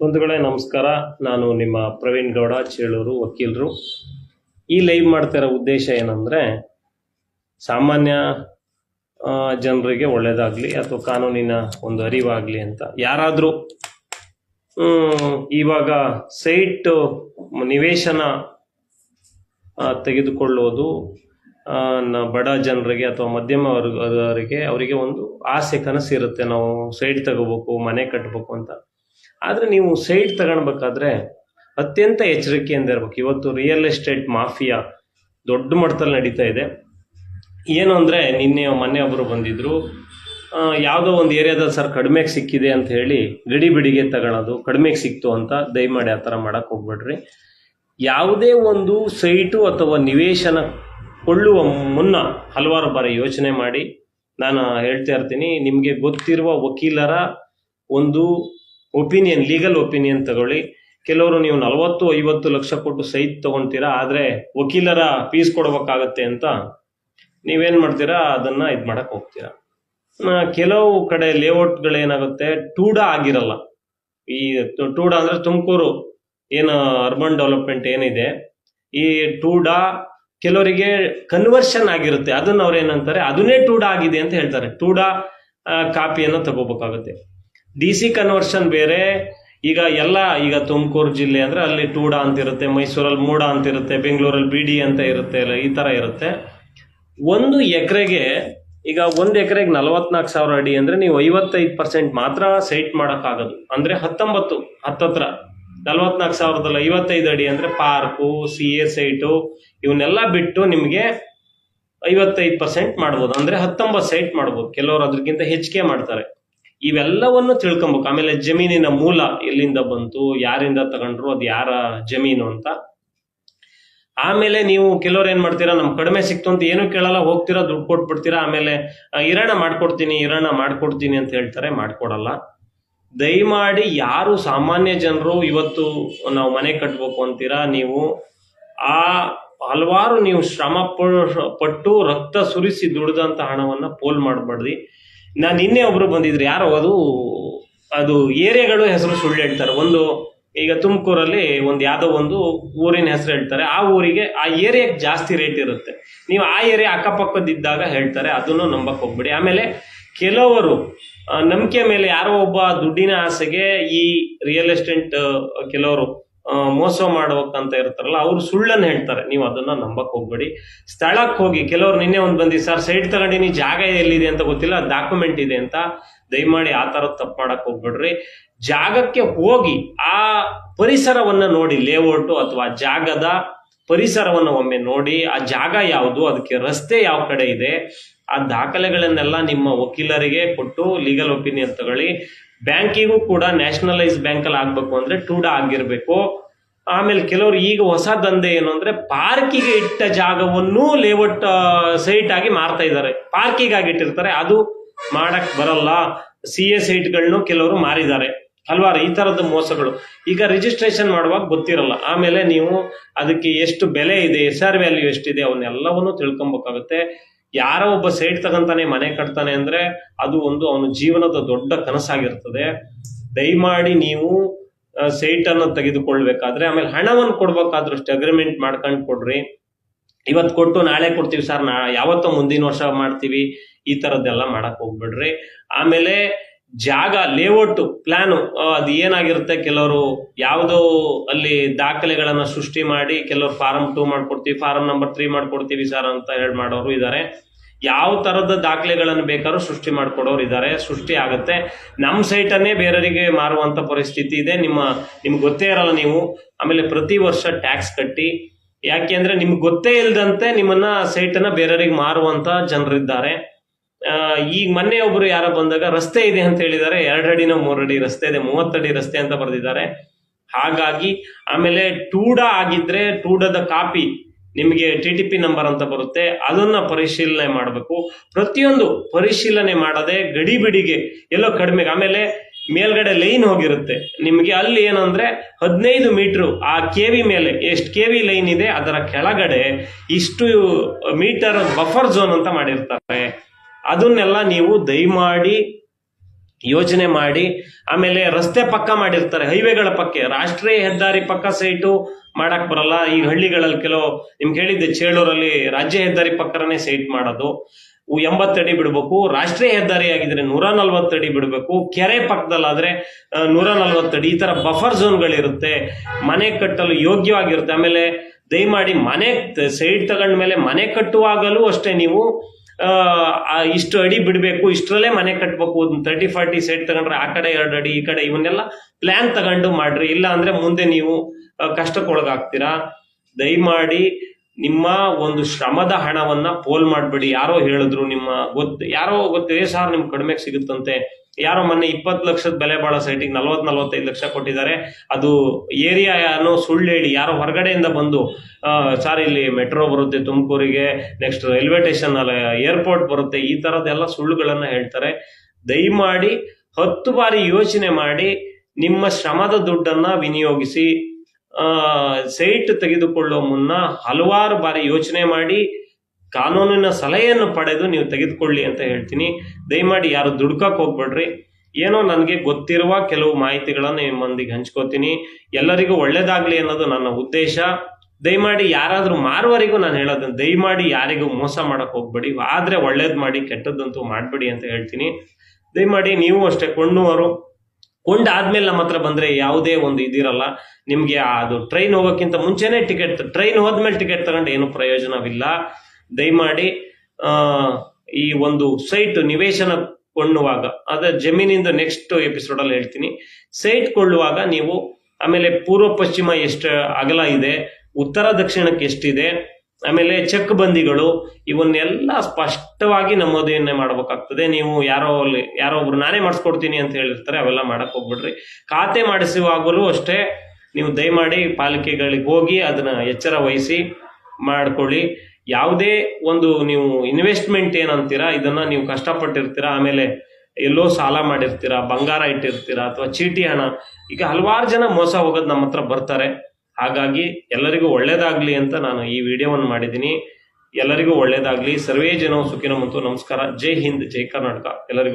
ಬಂಧುಗಳೇ, ನಮಸ್ಕಾರ. ನಾನು ನಿಮ್ಮ ಪ್ರವೀಣ್ ಗೌಡ, ಚೇಳೂರು ವಕೀಲರು. ಈ ಲೈವ್ ಮಾಡ್ತಾ ಇರೋ ಉದ್ದೇಶ ಏನಂದರೆ, ಸಾಮಾನ್ಯ ಜನರಿಗೆ ಒಳ್ಳೆಯದಾಗಲಿ ಅಥವಾ ಕಾನೂನಿನ ಒಂದು ಅರಿವಾಗಲಿ ಅಂತ. ಯಾರಾದರೂ ಇವಾಗ ಸೈಟ್ ನಿವೇಶನ ತೆಗೆದುಕೊಳ್ಳೋದು ಬಡ ಜನರಿಗೆ ಅಥವಾ ಮಧ್ಯಮ ವರ್ಗದವರಿಗೆ ಅವರಿಗೆ ಒಂದು ಆಸೆ ಕನಸಿರುತ್ತೆ ನಾವು ಸೈಟ್ ತಗೋಬೇಕು, ಮನೆ ಕಟ್ಟಬೇಕು ಅಂತ. ಆದರೆ ನೀವು ಸೈಟ್ ತಗೊಳ್ಬೇಕಾದ್ರೆ ಅತ್ಯಂತ ಎಚ್ಚರಿಕೆಯಿಂದ ಇರಬೇಕು. ಇವತ್ತು ರಿಯಲ್ ಎಸ್ಟೇಟ್ ಮಾಫಿಯಾ ದೊಡ್ಡ ಮಟ್ಟದಲ್ಲಿ ನಡೀತಾ ಇದೆ. ಏನು ಅಂದರೆ ನಿನ್ನೆ ಮೊನ್ನೆ ಒಬ್ಬರು ಬಂದಿದ್ದರು ಯಾವುದೋ ಒಂದು ಏರಿಯಾದಲ್ಲಿ ಸರ್ ಕಡಿಮೆಗೆ ಸಿಕ್ಕಿದೆ ಅಂತ ಹೇಳಿ ಗಡಿ ಬಿಡಿಗೆ ತಗೊಳ್ಳೋದು ಕಡಿಮೆಗೆ ಸಿಕ್ತು ಅಂತ ದಯಮಾಡಿ ಆ ಥರ ಮಾಡೋಕ್ಕೆ ಹೋಗ್ಬೇಡ್ರಿ. ಯಾವುದೇ ಒಂದು ಸೈಟು ಅಥವಾ ನಿವೇಶನ ಕೊಳ್ಳುವ ಮುನ್ನ ಹಲವಾರು ಬಾರಿ ಯೋಚನೆ ಮಾಡಿ, ನಾನು ಹೇಳ್ತಾ ಇರ್ತೀನಿ, ನಿಮಗೆ ಗೊತ್ತಿರುವ ವಕೀಲರ ಒಂದು ಒಪಿನಿಯನ್ ಲೀಗಲ್ ಒಪಿನಿಯನ್ ತಗೊಳ್ಳಿ. ಕೆಲವರು ನೀವು ನಲವತ್ತು, ಐವತ್ತು ಲಕ್ಷ ಕೊಟ್ಟು ಸೈಟ್ ತಗೊಂತೀರಾ, ಆದರೆ ವಕೀಲರ ಫೀಸ್ ಕೊಡಬೇಕಾಗತ್ತೆ ಅಂತ ನೀವೇನು ಮಾಡ್ತೀರಾ, ಅದನ್ನು ಇದು ಮಾಡಕ್ಕೆ ಹೋಗ್ತೀರಾ. ಕೆಲವು ಕಡೆ ಲೇಔಟ್ಗಳೇನಾಗುತ್ತೆ, ಟೂಡ ಆಗಿರಲ್ಲ. ಈ ಟೂಡ ಅಂದರೆ ತುಮಕೂರು ಏನು ಅರ್ಬನ್ ಡೆವಲಪ್ಮೆಂಟ್ ಏನಿದೆ, ಈ ಟೂಡ ಕೆಲವರಿಗೆ ಕನ್ವರ್ಷನ್ ಆಗಿರುತ್ತೆ. ಅದನ್ನ ಅವ್ರು ಏನಂತಾರೆ ಅದನ್ನೇ ಟೂಡ ಆಗಿದೆ ಅಂತ ಹೇಳ್ತಾರೆ. ಟೂಡ ಕಾಪಿಯನ್ನು ತಗೋಬೇಕಾಗುತ್ತೆ. ಡಿ ಸಿ ಕನ್ವರ್ಷನ್ ಬೇರೆ, ಈಗ ಎಲ್ಲ, ಈಗ ತುಮಕೂರು ಜಿಲ್ಲೆ ಅಂದರೆ ಅಲ್ಲಿ ಟೂಡ ಅಂತ ಇರುತ್ತೆ, ಮೈಸೂರಲ್ಲಿ ಮೂಡ ಅಂತ ಇರುತ್ತೆ, ಬೆಂಗಳೂರಲ್ಲಿ ಬಿ ಡಿ ಅಂತ ಇರುತ್ತೆ ಇಲ್ಲ ಈ ಥರ ಇರುತ್ತೆ. ಒಂದು ಎಕರೆಗೆ, ಈಗ ಒಂದು ಎಕರೆಗೆ ನಲವತ್ನಾಲ್ಕು ಸಾವಿರ ಅಡಿ ಅಂದರೆ ನೀವು ಐವತ್ತೈದು ಪರ್ಸೆಂಟ್ ಮಾತ್ರ ಸೈಟ್ ಮಾಡೋಕ್ಕಾಗೋದು ಅಂದರೆ ಹತ್ತೊಂಬತ್ತು, ಹತ್ತತ್ರ. ನಲ್ವತ್ನಾಲ್ಕು ಸಾವಿರದಲ್ಲಿ ಐವತ್ತೈದು ಅಡಿ ಅಂದರೆ ಪಾರ್ಕು ಸಿ ಎ ಸೈಟು, ಇವನ್ನೆಲ್ಲ ಬಿಟ್ಟು ನಿಮಗೆ ಐವತ್ತೈದು ಪರ್ಸೆಂಟ್ ಮಾಡ್ಬೋದು. ಅಂದರೆ ಹತ್ತೊಂಬತ್ತು ಸೈಟ್ ಮಾಡ್ಬೋದು. ಕೆಲವರು ಅದಕ್ಕಿಂತ ಹೆಚ್ಚಿಗೆ ಮಾಡ್ತಾರೆ. ಇವೆಲ್ಲವನ್ನು ತಿಳ್ಕೊಬೇಕು. ಆಮೇಲೆ ಜಮೀನಿನ ಮೂಲ ಎಲ್ಲಿಂದ ಬಂತು, ಯಾರಿಂದ ತಗೊಂಡ್ರು, ಅದು ಯಾರ ಜಮೀನು ಅಂತ. ಆಮೇಲೆ ನೀವು ಕೆಲವ್ರು ಏನ್ ಮಾಡ್ತೀರಾ ನಮ್ ಕಡಿಮೆ ಸಿಕ್ತು ಅಂತ ಏನು ಕೇಳಲ್ಲ, ಹೋಗ್ತೀರಾ, ದುಡ್ಡು ಕೊಟ್ಬಿಡ್ತೀರಾ, ಆಮೇಲೆ ಇರಣ ಮಾಡ್ಕೊಡ್ತೀನಿ ಇರಣ ಮಾಡ್ಕೊಡ್ತೀನಿ ಅಂತ ಹೇಳ್ತಾರೆ, ಮಾಡ್ಕೊಡಲ್ಲ. ದಯಮಾಡಿ ಯಾರು ಸಾಮಾನ್ಯ ಜನರು ಇವತ್ತು ನಾವು ಮನೆ ಕಟ್ಬೇಕು ಅಂತೀರಾ, ನೀವು ಆ ಹಲವಾರು ನೀವು ಶ್ರಮ ಪಟ್ಟು ರಕ್ತ ಸುರಿಸಿ ದುಡಿದಂತ ಹಣವನ್ನ ಪೋಲ್ ಮಾಡಬಾರ್ದು. ನಾನು ನಿನ್ನೆ ಒಬ್ರು ಬಂದಿದ್ರು, ಯಾರೋ ಅದು ಅದು ಏರಿಯಾಗಳು ಹೆಸರು ಸುಳ್ಳು ಹೇಳ್ತಾರೆ. ಒಂದು ಈಗ ತುಮಕೂರಲ್ಲಿ ಒಂದು ಯಾವುದೋ ಒಂದು ಊರಿನ ಹೆಸರು ಹೇಳ್ತಾರೆ. ಆ ಊರಿಗೆ, ಆ ಏರಿಯಾಗೆ ಜಾಸ್ತಿ ರೇಟ್ ಇರುತ್ತೆ. ನೀವು ಆ ಏರಿಯಾ ಅಕ್ಕಪಕ್ಕದಿದ್ದಾಗ ಹೇಳ್ತಾರೆ, ಅದನ್ನು ನಂಬಕ್ ಹೋಗ್ಬೇಡಿ. ಆಮೇಲೆ ಕೆಲವರು ನಂಬಿಕೆ ಮೇಲೆ ಯಾರೋ ಒಬ್ಬ ದುಡ್ಡಿನ ಆಸೆಗೆ ಈ ರಿಯಲ್ ಎಸ್ಟೇಟ್ ಕೆಲವರು ಮೋಸ ಮಾಡ್ಬೇಕಂತ ಇರ್ತಾರಲ್ಲ, ಅವ್ರು ಸುಳ್ಳನ್ನು ಹೇಳ್ತಾರೆ. ನೀವು ಅದನ್ನ ನಂಬಕ್ ಹೋಗ್ಬೇಡಿ. ಸ್ಥಳಕ್ಕೆ ಹೋಗಿ, ಕೆಲವ್ರು ನಿನ್ನೆ ಒಂದು ಬಂದಿ, ಸರ್, ಸೈಟ್ ತಗೊಂಡಿನಿ, ಜಾಗ ಎಲ್ಲಿದೆ ಅಂತ ಗೊತ್ತಿಲ್ಲ, ಡಾಕ್ಯುಮೆಂಟ್ ಇದೆ ಅಂತ ದಯಮಾಡಿ ಆ ತಪ್ಪು ಮಾಡಕ್ ಹೋಗ್ಬೇಡ್ರಿ. ಜಾಗಕ್ಕೆ ಹೋಗಿ, ಆ ಪರಿಸರವನ್ನ ನೋಡಿ, ಲೇಔಟು ಅಥವಾ ಜಾಗದ ಪರಿಸರವನ್ನು ಒಮ್ಮೆ ನೋಡಿ, ಆ ಜಾಗ ಯಾವುದು, ಅದಕ್ಕೆ ರಸ್ತೆ ಯಾವ ಕಡೆ ಇದೆ, ಆ ದಾಖಲೆಗಳನ್ನೆಲ್ಲ ನಿಮ್ಮ ವಕೀಲರಿಗೆ ಕೊಟ್ಟು ಲೀಗಲ್ ಒಪಿನಿಯನ್ ತಗೊಳ್ಳಿ. ಬ್ಯಾಂಕಿಗೂ ಕೂಡ ನ್ಯಾಷನಲೈಸ್ ಬ್ಯಾಂಕಲ್ಲಿ ಆಗ್ಬೇಕು ಅಂದ್ರೆ ಟೂಡ ಆಗಿರ್ಬೇಕು. ಆಮೇಲೆ ಕೆಲವರು ಈಗ ಹೊಸ ದಂಧೆ ಏನು ಅಂದ್ರೆ ಪಾರ್ಕಿಗೆ ಇಟ್ಟ ಜಾಗವನ್ನು ಲೇಔಟ್ ಸೈಟ್ ಆಗಿ ಮಾರ್ತಾ ಇದ್ದಾರೆ. ಪಾರ್ಕಿಗಾಗಿ ಇಟ್ಟಿರ್ತಾರೆ, ಅದು ಮಾಡಕ್ ಬರಲ್ಲ. ಸಿ ಎ ಸೈಟ್ಗಳನ್ನು ಕೆಲವರು ಮಾರಿದ್ದಾರೆ. ಹಲವಾರು ಈ ತರದ ಮೋಸಗಳು. ಈಗ ರಿಜಿಸ್ಟ್ರೇಷನ್ ಮಾಡುವಾಗ ಗೊತ್ತಿರಲ್ಲ. ಆಮೇಲೆ ನೀವು ಅದಕ್ಕೆ ಎಷ್ಟು ಬೆಲೆ ಇದೆ, ಎಸ್ ಆರ್ ವ್ಯಾಲ್ಯೂ ಎಷ್ಟಿದೆ, ಅವನ್ನೆಲ್ಲವನ್ನು ತಿಳ್ಕೊಬೇಕಾಗುತ್ತೆ. ಯಾರೋ ಒಬ್ಬ ಸೈಟ್ ತಗೊಂತಾನೆ, ಮನೆ ಕಟ್ತಾನೆ ಅಂದ್ರೆ ಅದು ಒಂದು ಅವನ ಜೀವನದ ದೊಡ್ಡ ಕನಸಾಗಿರ್ತದೆ. ದಯಮಾಡಿ ನೀವು ಸೈಟ್ ಅನ್ನು ತೆಗೆದುಕೊಳ್ಬೇಕಾದ್ರೆ, ಆಮೇಲೆ ಹಣವನ್ನು ಕೊಡ್ಬೇಕಾದ್ರೂ ಅಷ್ಟೇ ಅಗ್ರಿಮೆಂಟ್ ಮಾಡ್ಕೊಂಡು ಕೊಡ್ರಿ. ಇವತ್ತು ಕೊಟ್ಟು ನಾಳೆ ಕೊಡ್ತೀವಿ, ಸರ್, ನಾ, ಯಾವತ್ತೋ ಮುಂದಿನ ವರ್ಷ ಮಾಡ್ತೀವಿ, ಈ ತರದ್ದೆಲ್ಲ ಮಾಡಕ್ ಹೋಗ್ಬಿಡ್ರಿ. ಆಮೇಲೆ ಜಾಗ, ಲೇಔಟ್ ಪ್ಲಾನು ಅದು ಏನಾಗಿರುತ್ತೆ? ಕೆಲವರು ಯಾವುದೋ ಅಲ್ಲಿ ದಾಖಲೆಗಳನ್ನು ಸೃಷ್ಟಿ ಮಾಡಿ ಕೆಲವರು ಫಾರಂ ಟೂ ಮಾಡ್ಕೊಡ್ತೀವಿ, ಫಾರಂ ನಂಬರ್ ತ್ರೀ ಮಾಡ್ಕೊಡ್ತೀವಿ ಸರ್ ಅಂತ ಹೇಳಿ ಮಾಡೋರು ಇದ್ದಾರೆ ಯಾವ ತರದ ದಾಖಲೆಗಳನ್ನು ಬೇಕಾದ್ರೂ ಸೃಷ್ಟಿ ಮಾಡ್ಕೊಡೋರು ಇದ್ದಾರೆ ಸೃಷ್ಟಿ ಆಗುತ್ತೆ. ನಮ್ಮ ಸೈಟನ್ನೇ ಬೇರೆಯವರಿಗೆ ಮಾರುವಂತ ಪರಿಸ್ಥಿತಿ ಇದೆ. ನಿಮ್ಮ, ನಿಮ್ಗೆ ಗೊತ್ತೇ ಇರಲ್ಲ ನೀವು. ಆಮೇಲೆ ಪ್ರತಿ ವರ್ಷ ಟ್ಯಾಕ್ಸ್ ಕಟ್ಟಿ, ಯಾಕೆ ಅಂದರೆ ನಿಮ್ಗೆ ಗೊತ್ತೇ ಇಲ್ದಂತೆ ನಿಮ್ಮನ್ನ ಸೈಟನ್ನು ಬೇರೆಯವರಿಗೆ ಮಾರುವಂತ ಜನರಿದ್ದಾರೆ. ಈಗ ಮೊನ್ನೆ ಒಬ್ರು ಯಾರೋ ಬಂದಾಗ, ರಸ್ತೆ ಇದೆ ಅಂತ ಹೇಳಿದ್ದಾರೆ. ಮೂರ್ ಮೂರಡಿ ರಸ್ತೆ ಇದೆ ಮೂವತ್ತಡಿ ರಸ್ತೆ ಅಂತ ಬರೆದಿದ್ದಾರೆ. ಹಾಗಾಗಿ, ಆಮೇಲೆ ಟೂಡ ಆಗಿದ್ರೆ ಟೂಡದ ಕಾಪಿ ನಿಮಗೆ ಟಿ ಟಿ ಪಿ ನಂಬರ್ ಅಂತ ಬರುತ್ತೆ. ಅದನ್ನ ಪರಿಶೀಲನೆ ಮಾಡಬೇಕು. ಪ್ರತಿಯೊಂದು ಪರಿಶೀಲನೆ ಮಾಡದೆ ಗಡಿಬಿಡಿಗೆ ಎಲ್ಲೋ ಕಡಿಮೆ, ಆಮೇಲೆ ಮೇಲ್ಗಡೆ ಲೈನ್ ಹೋಗಿರುತ್ತೆ. ನಿಮಗೆ ಅಲ್ಲಿ ಏನಂದ್ರೆ ಹದಿನೈದು ಮೀಟರ್ ಆ ಕೆವಿ ಮೇಲೆ, ಎಷ್ಟು ಕೆವಿ ಲೈನ್ ಇದೆ ಅದರ ಕೆಳಗಡೆ ಇಷ್ಟು ಮೀಟರ್ ಬಫರ್ ಝೋನ್ ಅಂತ ಮಾಡಿರ್ತಾರೆ. ಅದನ್ನೆಲ್ಲ ನೀವು ದಯಮಾಡಿ ಯೋಚನೆ ಮಾಡಿ. ಆಮೇಲೆ ರಸ್ತೆ ಪಕ್ಕ ಮಾಡಿರ್ತಾರೆ, ಹೈವೇಗಳ ಪಕ್ಕ. ರಾಷ್ಟ್ರೀಯ ಹೆದ್ದಾರಿ ಪಕ್ಕ ಸೈಟು ಮಾಡಕ್ ಬರಲ್ಲ. ಈ ಹಳ್ಳಿಗಳಲ್ಲಿ ಕೆಲವು, ನಿಮ್ಗೆ ಹೇಳಿದ್ದೆ, ಚೇಳೂರಲ್ಲಿ ರಾಜ್ಯ ಹೆದ್ದಾರಿ ಪಕ್ಕನೇ ಸೈಟ್ ಮಾಡೋದು. ಎಂಬತ್ತಡಿ ಬಿಡಬೇಕು. ರಾಷ್ಟ್ರೀಯ ಹೆದ್ದಾರಿ ಆಗಿದ್ರೆ ನೂರ ನಲ್ವತ್ತಡಿ ಬಿಡಬೇಕು. ಕೆರೆ ಪಕ್ಕದಲ್ಲಾದ್ರೆ ನೂರ ನಲ್ವತ್ತಡಿ ಈ ತರ ಬಫರ್ ಝೋನ್ಗಳಿರುತ್ತೆ ಮನೆ ಕಟ್ಟಲು ಯೋಗ್ಯವಾಗಿರುತ್ತೆ. ಆಮೇಲೆ ದಯಮಾಡಿ ಮನೆ ಸೈಡ್ ತಗೊಂಡ್ಮೇಲೆ ಮನೆ ಕಟ್ಟುವಾಗಲೂ ಅಷ್ಟೇ ನೀವು ಇಷ್ಟು ಅಡಿ ಬಿಡಬೇಕು, ಇಷ್ಟರಲ್ಲೇ ಮನೆ ಕಟ್ಟಬೇಕು ತರ್ಟಿ ಫಾರ್ಟಿ ಸೈಡ್ ತಗೊಂಡ್ರೆ ಆ ಕಡೆ ಎರಡು ಅಡಿ, ಈ ಕಡೆ ಇವನ್ನೆಲ್ಲ ಪ್ಲಾನ್ ತಗೊಂಡು ಮಾಡ್ರಿ. ಇಲ್ಲ ಅಂದ್ರೆ ಮುಂದೆ ನೀವು ಕಷ್ಟಕ್ಕೊಳಗಾಗ್ತೀರಾ? ದಯಮಾಡಿ ನಿಮ್ಮ ಒಂದು ಶ್ರಮದ ಹಣವನ್ನ ಪೋಲ್ ಮಾಡಬೇಡಿ. ಯಾರೋ ಹೇಳಿದ್ರು ನಿಮ್ಮ ಗೊತ್ತು ಯಾರೋ ಗೊತ್ತಿದೆ ಸಾರ್ ನಿಮ್ಗೆ ಕಡಿಮೆಗೆ ಸಿಗುತ್ತಂತೆ. ಯಾರೋ ಮೊನ್ನೆ ಇಪ್ಪತ್ತು ಲಕ್ಷದ ಬೆಲೆ ಬಾಳೋ ಸೈಟಿಗೆ ನಲ್ವತ್ ನಲ್ವತ್ತೈದು ಲಕ್ಷ ಕೊಟ್ಟಿದ್ದಾರೆ. ಅದು ಏರಿಯಾ ಅನ್ನೋ ಸುಳ್ಳು ಹೇಳಿ ಯಾರೋ ಹೊರಗಡೆಯಿಂದ ಬಂದು ಸಾರ್ ಇಲ್ಲಿ ಮೆಟ್ರೋ ಬರುತ್ತೆ ತುಮಕೂರಿಗೆ, ನೆಕ್ಸ್ಟ್ ರೈಲ್ವೆ ಸ್ಟೇಷನ್ ಅಲ್ಲ, ಏರ್ಪೋರ್ಟ್ ಬರುತ್ತೆ, ಈ ತರದೆಲ್ಲ ಸುಳ್ಳುಗಳನ್ನ ಹೇಳ್ತಾರೆ. ದಯಮಾಡಿ ಹತ್ತು ಬಾರಿ ಯೋಚನೆ ಮಾಡಿ ನಿಮ್ಮ ಶ್ರಮದ ದುಡ್ಡನ್ನ ವಿನಿಯೋಗಿಸಿ ಸೈಟ್ ತೆಗೆದುಕೊಳ್ಳುವ ಮುನ್ನ ಹಲವಾರು ಬಾರಿ ಯೋಚನೆ ಮಾಡಿ ಕಾನೂನಿನ ಸಲಹೆಯನ್ನು ಪಡೆದು ನೀವು ತೆಗೆದುಕೊಳ್ಳಿ ಅಂತ ಹೇಳ್ತೀನಿ. ದಯಮಾಡಿ ಯಾರು ದುಡ್ಕಕ್ಕೆ ಹೋಗ್ಬೇಡ್ರಿ. ಏನೋ ನನಗೆ ಗೊತ್ತಿರುವ ಕೆಲವು ಮಾಹಿತಿಗಳನ್ನು ನಿಮ್ಮೊಂದಿಗೆ ಹಂಚ್ಕೋತೀನಿ. ಎಲ್ಲರಿಗೂ ಒಳ್ಳೇದಾಗಲಿ ಅನ್ನೋದು ನನ್ನ ಉದ್ದೇಶ. ದಯಮಾಡಿ ಯಾರಾದರೂ ಮಾರುವರಿಗೂ ನಾನು ಹೇಳೋದು ದಯಮಾಡಿ ಯಾರಿಗೂ ಮೋಸ ಮಾಡಕ್ಕೆ ಹೋಗ್ಬೇಡಿ. ಆದರೆ ಒಳ್ಳೇದು ಮಾಡಿ ಕೆಟ್ಟದ್ದಂತೂ ಮಾಡಬೇಡಿ ಅಂತ ಹೇಳ್ತೀನಿ. ದಯಮಾಡಿ ನೀವು ಅಷ್ಟೇ ಕೊಂಡುವರು. ಕೊಂಡಾದ್ಮೇಲೆ ನಮ್ಮ ಹತ್ರ ಬಂದ್ರೆ ಯಾವುದೇ ಒಂದು ಇದಿರಲ್ಲ. ನಿಮ್ಗೆ ಅದು ಟ್ರೈನ್ ಹೋಗೋಕ್ಕಿಂತ ಮುಂಚೆನೆ ಟಿಕೆಟ್ ಟ್ರೈನ್ ಹೋದ್ಮೇಲೆ ಟಿಕೆಟ್ ತಗೊಂಡು ಏನು ಪ್ರಯೋಜನವಿಲ್ಲ. ದಯಮಾಡಿ ಈ ಒಂದು ಸೈಟ್ ನಿವೇಶನ ಕೊಳ್ಳುವಾಗ, ಅದ ಜಮೀನಿಂದ ನೆಕ್ಸ್ಟ್ ಎಪಿಸೋಡ್ ಅಲ್ಲಿ ಹೇಳ್ತೀನಿ. ಸೈಟ್ ಕೊಳ್ಳುವಾಗ ನೀವು ಆಮೇಲೆ ಪೂರ್ವ ಪಶ್ಚಿಮ ಎಷ್ಟು ಅಗಲ ಇದೆ, ಉತ್ತರ ದಕ್ಷಿಣಕ್ಕೆ ಎಷ್ಟಿದೆ ಆಮೇಲೆ ಚೆಕ್ ಬಂದಿಗಳು, ಇವನ್ನೆಲ್ಲ ಸ್ಪಷ್ಟವಾಗಿ ನಮೂದೆಯನ್ನೇ ಮಾಡಬೇಕಾಗ್ತದೆ. ನೀವು ಯಾರೋ ಅಲ್ಲಿ, ಯಾರೋ ಒಬ್ರು ನಾನೇ ಮಾಡಿಸ್ಕೊಡ್ತೀನಿ ಅಂತ ಹೇಳಿರ್ತಾರೆ, ಅವೆಲ್ಲ ಮಾಡಕ್ ಹೋಗ್ಬಿಡ್ರಿ. ಖಾತೆ ಮಾಡಿಸುವಾಗಲೂ ಅಷ್ಟೇ ನೀವು ದಯಮಾಡಿ ಪಾಲಿಕೆಗಳಿಗೆ ಹೋಗಿ ಅದನ್ನ ಎಚ್ಚರ ವಹಿಸಿ ಮಾಡ್ಕೊಳ್ಳಿ. ಯಾವುದೇ ಒಂದು ನೀವು ಇನ್ವೆಸ್ಟ್ಮೆಂಟ್ ಏನಂತೀರಾ, ಇದನ್ನ ನೀವು ಕಷ್ಟಪಟ್ಟಿರ್ತೀರಾ, ಆಮೇಲೆ ಎಲ್ಲೋ ಸಾಲ ಮಾಡಿರ್ತೀರಾ, ಬಂಗಾರ ಇಟ್ಟಿರ್ತೀರಾ, ಅಥವಾ ಚೀಟಿ ಹಣ, ಈಗ ಹಲವಾರು ಜನ ಮೋಸ ಹೋಗೋದು ನಮ್ಮ ಹತ್ರ ಬರ್ತಾರೆ. ಹಾಗಾಗಿ ಎಲ್ಲರಿಗೂ ಒಳ್ಳೇದಾಗ್ಲಿ ಅಂತ ನಾನು ಈ ವಿಡಿಯೋವನ್ನು ಮಾಡಿದ್ದೀನಿ. ಎಲ್ಲರಿಗೂ ಒಳ್ಳೇದಾಗ್ಲಿ. ಸರ್ವೇ ಜನ ಸುಖಿನ ಮತ್ತು ನಮಸ್ಕಾರ. ಜೈ ಹಿಂದ್, ಜೈ ಕರ್ನಾಟಕ. ಎಲ್ಲರಿಗೂ